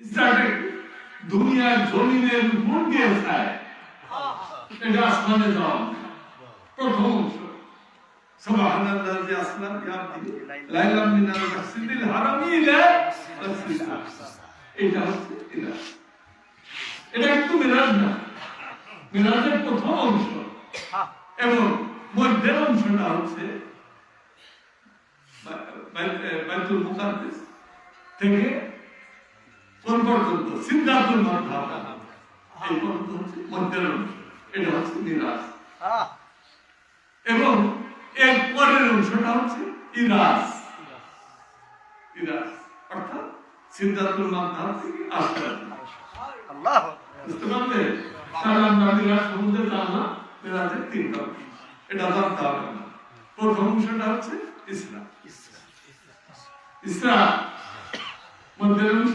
ইসরাটা দুনিয়ার জমিনের উপর দিয়ে যায় এটা আসমানে যাওয়া প্রথম অংশ سبحان الذي أسلم بعبده ليلا من المسجد الحرام إلى المسجد الأقصى এটা হচ্ছে মিরাজ এটা কিন্তু মিরাজ না মিরাজের প্রথম অংশ এবং মধ্যের অংশটা হচ্ছে বা- বা- বাইতুল মুকাদ্দাস থেকে কোন পর্যন্ত সিদ্ধাতুল মাধ্যম এই পর্যন্ত হচ্ছে মধ্যের এটা হচ্ছে মিরাজ এবং এর পরের অংশটা হচ্ছে ইরাস ইরাস অর্থাৎ সিদ্ধাতুল মাধ্যম থেকে আসতে বুঝতে পারলে? তাহলে আমরা মিরাজ সম্বন্ধে জানলাম মিরাজের তিনটা অংশ। এটা জানতে হবে না। প্রথম অংশটা হচ্ছে ইসলাম ইসরা। মধ্যের অংশ।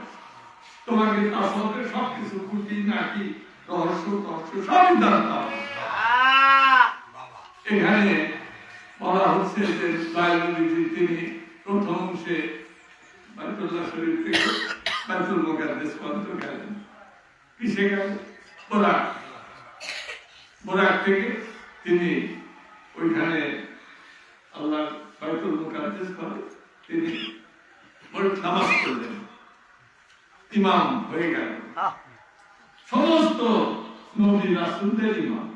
তোমাকে তার সবকিছু খুঁটি নাকি রহস্য রহস্য সবই জানতে এখানে বলা হচ্ছে যে বায়োলজি তিনি প্রথম অংশে বাইতুল্লাহ শরীফ থেকে বাইতুল মুকাদ্দাস পর্যন্ত গেলেন। কিসে গেলেন? বোরাক। বোরাক থেকে তিনি ওইখানে আল্লাহ বাইতুল মুকাদ্দাস করে তিনি নামাজ পড়লেন। ইমাম হয়ে গেলেন সমস্ত নবী রাসূলদের ইমাম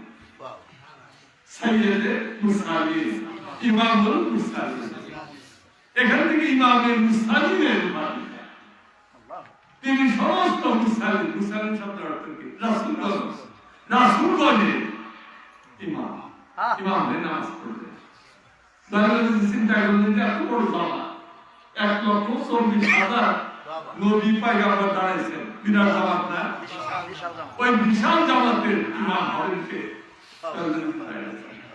সাইয়েদে মুসালিম ইমামুল মুসালিম। এখান থেকে ইমামের উপাধি তিনি সমস্ত মুসালিম মুসালিম শব্দের অর্থ কি? রাসূলগণ রাসূলগণের ইমাম। ইমাম হয়ে নামাজ বাংলাদেশ চিন্তা করলেন যে এত বড় বাবা। এক লক্ষ চল্লিশ হাজার নবী পাইগাম্বার দাঁড়াইছেন বিরাট জামাত না? ওই বিশাল জামাতের ইমাম হলেন কে?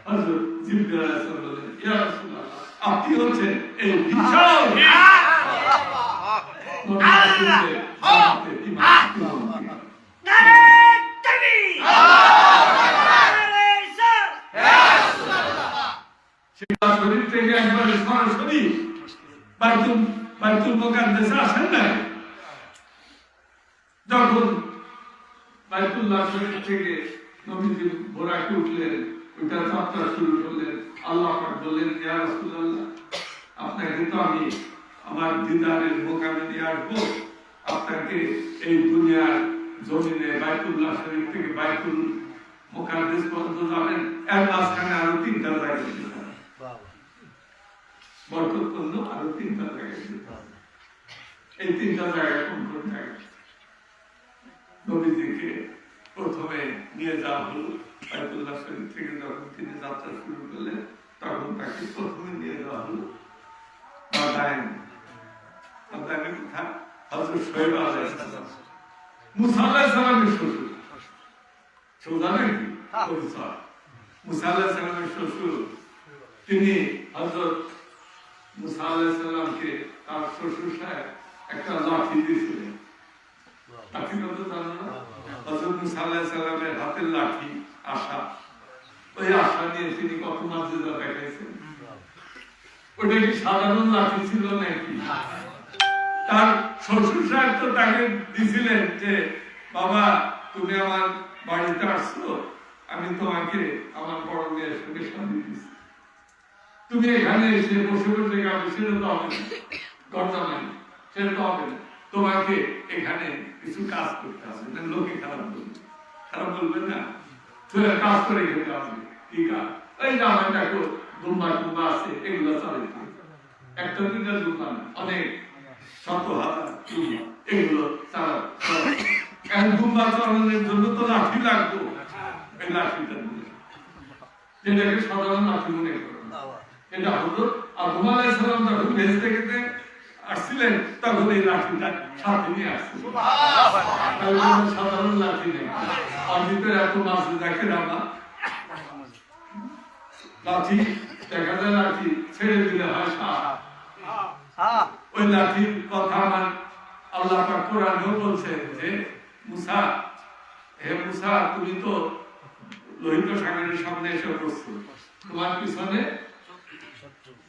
হযরত জিবরাইল আলাইহিস ইয়া রাসূলুল্লাহ আপনি হচ্ছেন এই বিশাল। সেটা শরীর থেকে একবারে সরাসরি বাইতুল বাইতুল মুকাদ্দাসে আসেন না যখন বাইতুল্লাহ শরীফ থেকে নবীজি বোরাকে উঠলেন, ওইটা যাত্রা শুরু করলেন। আল্লাহ বললেন, ইয়া রাসূলুল্লাহ, আপনাকে তো আমি আমার দিদারের মোকামে নিয়ে আসব। আপনাকে এই দুনিয়ার জমিনে বাইতুল্লাহ শরীফ থেকে বাইতুল মুকাদ্দাস পর্যন্ত যাবেন। এর মাঝখানে আরও তিনটা জায়গা। বরকতপূর্ণ আরও তিনটা জায়গা দিতে হবে। এই তিনটা জায়গা কোন কোন জায়গা নবীজিকে প্রথমে নিয়ে যাওয়া হলো বাইতুল্লাহ শরীফ থেকে যখন তিনি যাত্রা শুরু করলেন তখন তাকে প্রথমে নিয়ে যাওয়া হলো মাদায়ন মাদায়নের কথা হযরত শোয়েব আলাইহিস সালাম মুসা আলাইহিস সালামের শ্বশুর সোজা নাকি মুসা আলাইহিস সালামের শ্বশুর তিনি হযরত মুসা আলাইহিস তার শ্বশুর সাহেব একটা লাঠি দিয়েছিলেন। লাঠি কত জানো না? হযরত মুসা আলাইহিস হাতের লাঠি আশা। ওই আশা নিয়ে তিনি কত মাঝেদা দেখাইছেন। ওটা কি সাধারণ লাঠি ছিল নাকি? তার শ্বশুর সাহেব তো তাকে দিছিলেন যে বাবা তুমি আমার বাড়িতে আসছো আমি তোমাকে আমার বড় মেয়ের সঙ্গে শান্তি দিচ্ছি। তুমি এখানে এসে বসে বসে গাবে সেটা তো হবে নাই। সেটা তো হবে তোমাকে এখানে কিছু কাজ করতে হবে। না লোকে খারাপ বলবে। খারাপ বলবে না। তুই কাজ করে হবে কি কাজ? এই যে আমার দেখো দুম্বা টুম্বা আছে এগুলো একটা দুইটা দুম্বা না, অনেক। শত এগুলো চালা এখন দুম্বা চালানোর জন্য তো লাঠি লাগতো এই লাঠিটা। যেটাকে সাধারণ লাঠি মনে করো। এটা হলো আদম আলাইহিস সালাম যখন ভেস্তে গেতে আসছিলেন তখন এই লাঠিটা সাথে নিয়ে আসছিলেন সাধারণ লাঠি নেই। আর ভিতরে এত মাছ দেখেন আমরা। লাঠি দেখা যায় লাঠি ছেড়ে দিলে হয় ওই লাঠির কথা আমার আল্লাহ পাক কোরআনেও বলছেন যে মুসা হে মুসা তুমি তো লোহিত সাগরের সামনে এসে বসছো। তোমার পিছনে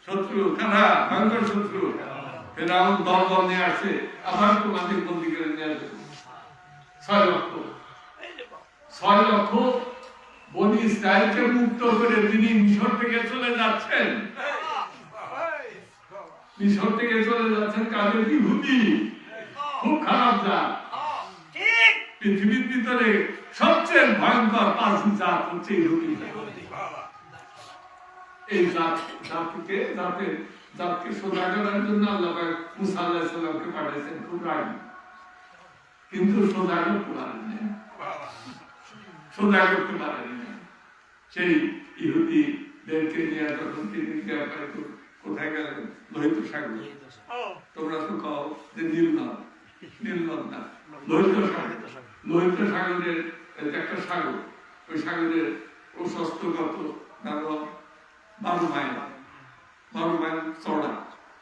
শত্রু কারা ভয়ঙ্কর শত্রু। ফেরাউন দল দল নিয়ে আসে আবার তোমাদের বন্দি করে নিয়ে আসবে ছয় লক্ষ। ছয় লক্ষ বনি ইসরায়েলকে মুক্ত করে তিনি মিশর থেকে চলে যাচ্ছেন। মিশর থেকে চলে যাচ্ছেন কাদের? ইহুদি। খুব খারাপ জাত। পৃথিবীর ভিতরে সবচেয়ে ভয়ঙ্কর পাঁচ জাত হচ্ছে ইহুদি। এই জাত, জাতিকে জাতের জাতকে সোজা করার জন্য আল্লাহ মুসা আলাইহিস সালামকে পাঠিয়েছেন খুব রাগী কিন্তু সোজা করতে সোজা করতে পারেননি সেই সাগর তোমরা তো কও যে নীল নদ। নীল না সাগরের একটা সাগর। ওই সাগরের প্রশস্ত কত ধরো বারো মাইল বারো মাইল চড়া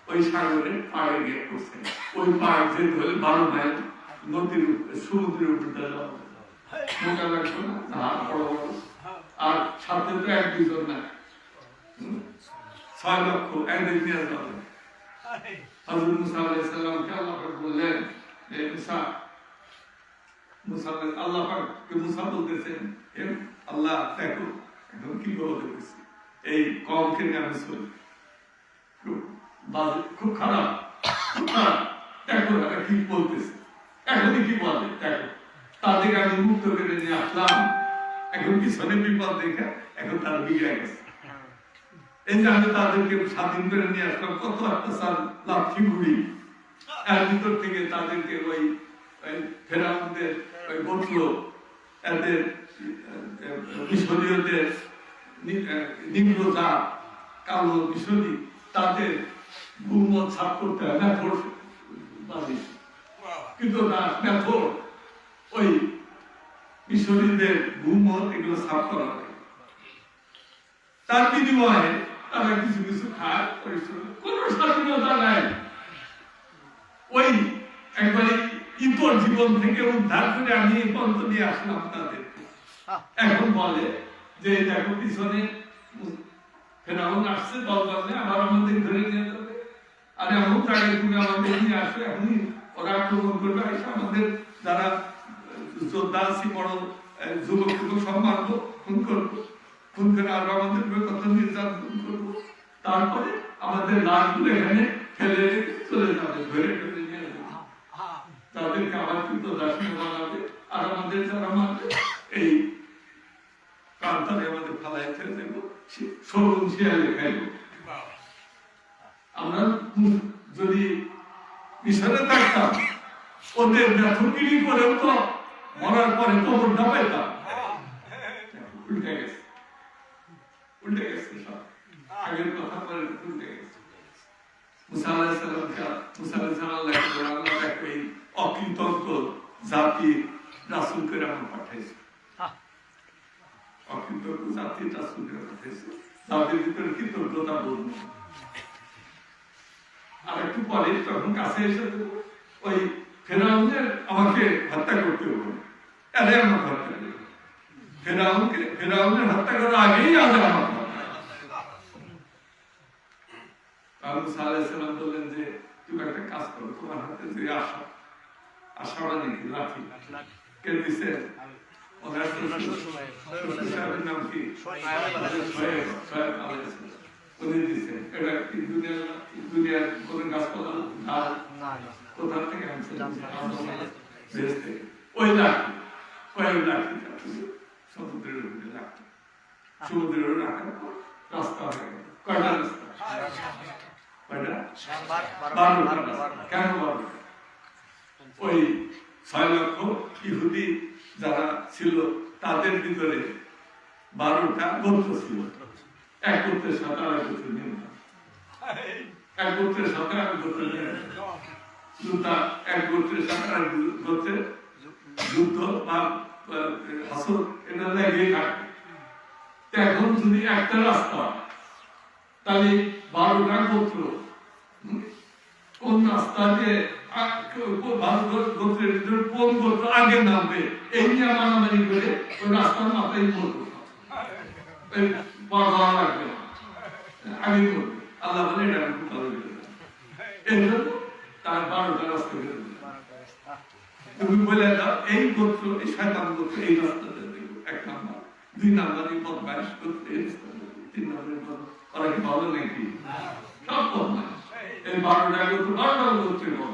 ওই সাগরে পাড়ে গিয়ে পড়ছে। ওই পাড় যে ধরে বারো মাইল নদীর সমুদ্রের আর সাথে তো এক দুজন না। ছয় লক্ষ একদিন যাবে হযরত মুসা আল্লাহ বললেন মুসা মুসা আল্লাহ মুসা বলতেছেন আল্লাহ দেখো কি বলতে এই কমকে নিয়ে চলি খুব খারাপ খুব খারাপ। দেখো এরা কি বলতেছে? এখনই কি বলে, দেখো। তাদেরকে আমি মুক্ত করে নিয়ে আসলাম। এখন পিছনে বিপদ দেখে, এখন তারা বিগড়ে গেছে। এই যে আমি তাদেরকে স্বাধীন করে নিয়ে আসলাম, কত অত্যাচার লাঠি ঘুড়ি এর ভিতর থেকে তাদেরকে ওই ফেরাউনদের, ওই গোত্র এদের মিশরীয়দের নিম্ন জাত কালো মিশরী তাদের গুমত ছাপ করতে হয়। মেথর কিন্তু না মেথর ওই মিশরীদের গুমত এগুলো ছাপ করা হয়। তার বিনিময়ে তারা কিছু কিছু খায় পরিশ্রম কোন স্বাধীনতা নাই। ওই একবারে ইতর জীবন থেকে উদ্ধার করে আমি এই পর্যন্ত নিয়ে আসলাম তাদের। এখন বলে যে দেখো পিছনে ফেরাউন আসছে দল দলে আবার আমাদের ধরে নিয়ে যাবে। আর এমন জায়গায় তুমি আমাদের নিয়ে আসো এখনই ওরা আক্রমণ করবে। এসে আমাদের যারা যোদ্ধা আছি বড় যুবক যুবক সব মারবো খুন করব। খুন করে আরও আমাদের কত নির্যাতন করব। তারপরে আমাদের লাশগুলো এখানে ফেলে চলে যাবে ধরে ফেলে নিয়ে যাবে। তাদেরকে আবার কিন্তু দাসনে বানাবে আর আমাদের যারা মারবে এই কান্তারে আমাদের ফালাই ছেড়ে সরুন শিয়ালে আমরা যদি মিশরে থাকতাম, ওদের ব্যথগিরি করেও তো মরার পরে কবরটা পাইতাম। উল্টে গেছে। উল্টে গেছে সব। আগের মুসা আলাইহিস সালাম আল্লাহকে বলে, আল্লাহ দেখো এই অকৃতজ্ঞ জাতি রাসূল করে আমার পাঠাইছে অকৃতজ্ঞ জাতি রাসূল করে পাঠাইছে ভিতরে কৃতজ্ঞতা বোধ আর একটু পরে তখন কাছে এসে ওই ফেরাউনের আমাকে হত্যা করতে হবে আরে আমার হত্যা ফেরাউনকে ফেরাউনের হত্যা করার আগেই আজ আমার হত্যা। আর মুসা আলাইহিস সালাম যে তুমি একটা কাজ করো তোমার হাতে যে আশা আশা কি লাঠি কে দিছে কোন বারোটা ওই ছয় লক্ষ ইহুদি যারা ছিল তাদের ভিতরে বারোটা গোত্র ছিল। এক গোত্র নিয়ম এক সাথে এক আর এক গোত্রের যুদ্ধ বা হাসর, এটা লেগে থাকে। এখন যদি একটা রাস্তা, তাহলে বারোটা গোত্র কোন রাস্তা দিয়ে গোত্রের ভিতরে কোন গোত্র আগে নামবে এই নিয়ে মারামারি করে ওই রাস্তার মাথায় এই পার হওয়া লাগবে না। আগে আল্লাহ বলে এটা আমি ভালো এই জন্য তার বারোটা রাস্তা করে তুমি বলে দাও এই গোত্র এই শয়তান গোত্র এই রাস্তাতে এক নাম্বার দুই নাম্বার এই বদমাইশ দিল, তিন নাম্বার এই বদ- ওরা কি ভালো নাকি সব বদমাইশ এই বারোটা গোত্র বারোটা গোত্রের বদ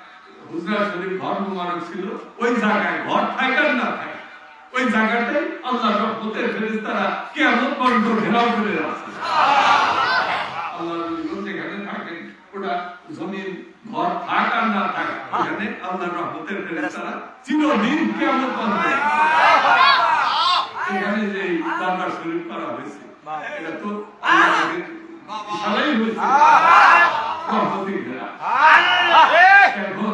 হুজরা শরীফ ঘর মুবারক ছিল ওই জায়গায় ঘর থাকার না থাকে ওই জায়গাটাই আল্লাহ রহমতের ফেরেশতারা কেমন কণ্ঠ ঘেরাও করে আছে আল্লাহ যেখানে থাকেন ওটা জমিন ঘর থাক আর না থাক ওখানে আল্লাহ রহমতের ফেরেশতারা চিরদিন কেমন করবে এখানে যে দরবার শরীফ করা হয়েছে এটা তো ইশারাই হয়েছে। রহমতি ঘেরা। এখন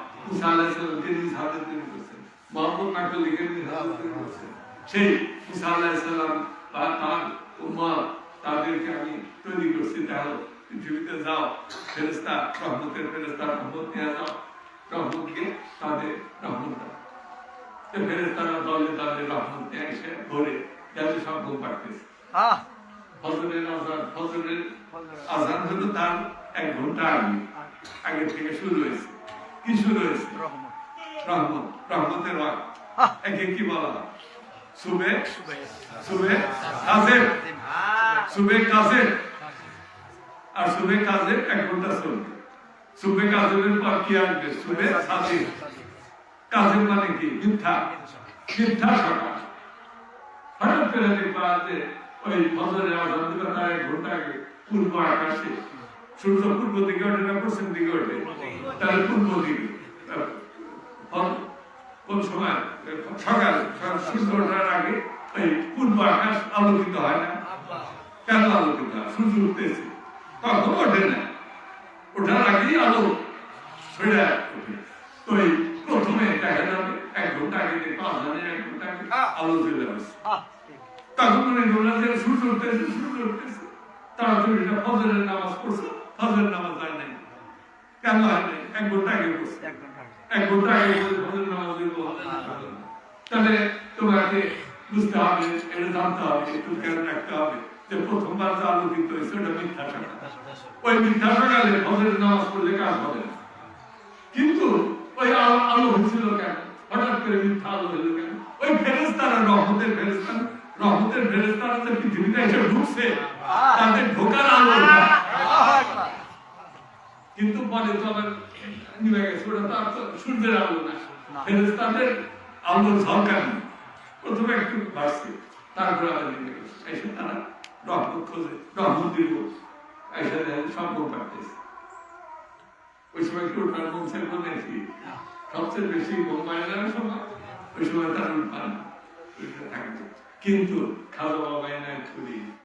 মুসা আলাইহিস সালামকে নিজ হাতে তৈরি করছেন মহব্বত না করলে কে নিজ হাতে তৈরি করছেন সেই মুসা আলাইহিস বা তার উম্মত তাদেরকে আমি তৈরি করছি দেখো পৃথিবীতে যাও ফেরেস্তা রহমতের ফেরেস্তা রহমত নিয়ে যাও রহমতকে তাদের রহমত দাও। ফেরেস্তারা দলে দলে রহমত নিয়ে এসে ধরে যাতে সব ঘুম ফজরের আজান ফজরের আজান হলো তার এক ঘণ্টা আগে। আগে থেকে শুরু হয়েছে। কি শুরু হয়েছে রহমত রহমতের একে কি বলা সুবে? সুবে। কাজের। সুবে কাজের। আর সুবে কাজের এক ঘণ্টা চলবে। সুবে কাজের পর কি আসবে? সুবে সাদির কাজের মানে কি? মিথ্যা। মিথ্যা সকাল হঠাৎ করে দেখবা যে ওই ফজরের আজান দিবে তার এক ঘণ্টা আগে পূর্ব আকাশে। সূর্য পূর্ব দিকে ওঠে না, পশ্চিম দিকে ওঠে? তাহলে পূর্ব দিকে। কোন সময়? সকাল সূর্য ওঠার আগে ওই পূর্ব আকাশ আলোকিত হয় না। কেন আলোকিত হয়? সূর্য উঠতেছে। তখন ওঠে না। ওঠার আগেই আলো ছড়া ওঠে। তো এই প্রথমে দেখা যাবে, এক ঘণ্টা আগে দেখব আজানের এক ঘণ্টা আগে আলো চলে আসছে তখন মনে করলাম যে সূর্য উঠতেছে সূর্য উঠতেছে। তাড়াতাড়ি ফজরের নামাজ পড়ছে। ফজরের নামাজ হয় নাই। কেন হয় নাই? এক ঘণ্টা আগে এক ঘণ্টা আগে। বলে ফজরের নামাজ তাহলে তোমাকে বুঝতে হবে এটা জানতে হবে একটু খেয়াল রাখতে হবে যে প্রথমবার যে আলোকিত হয়েছে ওটা মিথ্যা সকাল ওই মিথ্যা সকালে ফজরের নামাজ পড়লে কাজ হবে না। কিন্তু ওই আলো হয়েছিল কেন? হঠাৎ করে মিথ্যা আলো হলো কেন? ওই ফেরেস্তারা রহমতের ফেরেস্তারা রহমতের ফেরেস্তারা যে পৃথিবীতে এসে ঢুকছে তাদের ঢোকার আলো কিন্তু তো আবার নিভে গেছে ওটা তো আর তো সূর্যের আলো না। ফেরেস্তাদের আলোর ঝলকানি। প্রথমে একটু বাড়ছে তারপরে আবার নিভে গেছে। এসে তারা রহমত খোঁজে রহমত দিব এসে পাচ্ছে ওই সময় কি ওঠার মন চাইব নাকি? সবচেয়ে বেশি ঘুম পায় না সময়? ওই সময় তার উঠপান কিন্তু খাওয়া বাবা নাই খুলি